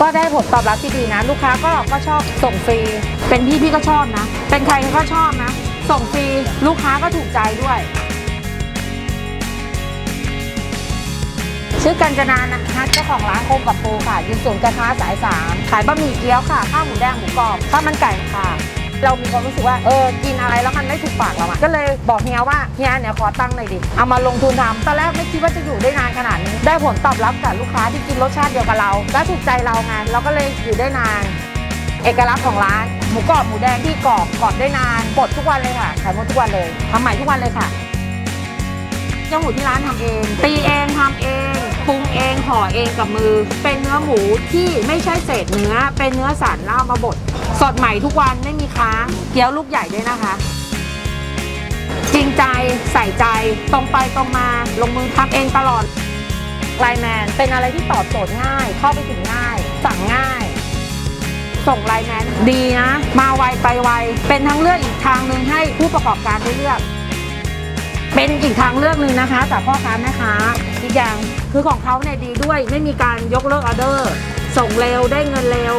ก็ได้ผลตอบรับที่ดีนะ ลูกค้าก็ก็ชอบส่งฟรี เป็นพี่พี่ก็ชอบนะ เป็นใครก็ชอบนะ ส่งฟรีลูกค้าก็ถูกใจด้วยชื่อกัญจนานะคะเจ้าของร้านโคมกับปูค่ะอยู่ศูนย์การค้าสายสามขายบะหมี่เกี๊ยวค่ะ ข้าวหมูแดงหมูกรอบข้าวมันไก่ค่ะ เรามีความรู้สึกว่าเออกินอะไรแล้วมันไม่ถูกปากเราอะก็เลยบอกเฮียว่าเฮียเนี่ยขอตั้งหน่อยดิเอามาลงทุนทำตอนแรกไม่คิดว่าจะอยู่ได้นานขนาดนี้ได้ผลตอบรับจากลูกค้าที่กินรสชาติเดียวกับเราและถูกใจเราไงเราก็เลยอยู่ได้นาน เอกลักษณ์ของร้านหมูกรอบหมูแดงที่กรอบกรอบได้นานบดทุกวันเลยค่ะขายหมดทุกวันเลยทำใหม่ทุกวันเลยค่ะเจ้าหมูที่ร้านทำเอง ตีเองทำเองปรุงเองห่อเองกับมือ เป็นเนื้อหมูที่ไม่ใช่เศษเนื้อ เป็นเนื้อสันแล้วเอามาบด สดใหม่ทุกวันไม่มีค้างเกี๊ยวลูกใหญ่ด้วยนะคะ จริงใจใส่ใจตรงไปตรงมาลงมือทำเองตลอดไลน์แมนเป็นอะไรที่ตอบโจทย์ง่าย เข้าไปถึงง่าย สั่งง่าย ส่งไลน์แมนดีนะ มาไวไปไว เป็นทั้งเลือกอีกทางหนึ่งให้ผู้ประกอบการได้เลือกเป็นอีกทางเลือกหนึ่งนะคะจากพ่อค้าแม่ค้าอีกอย่างคือของเขาเนี่ยดีด้วยไม่มีการยกเลิกออเดอร์ ส่งเร็วได้เงินเร็ว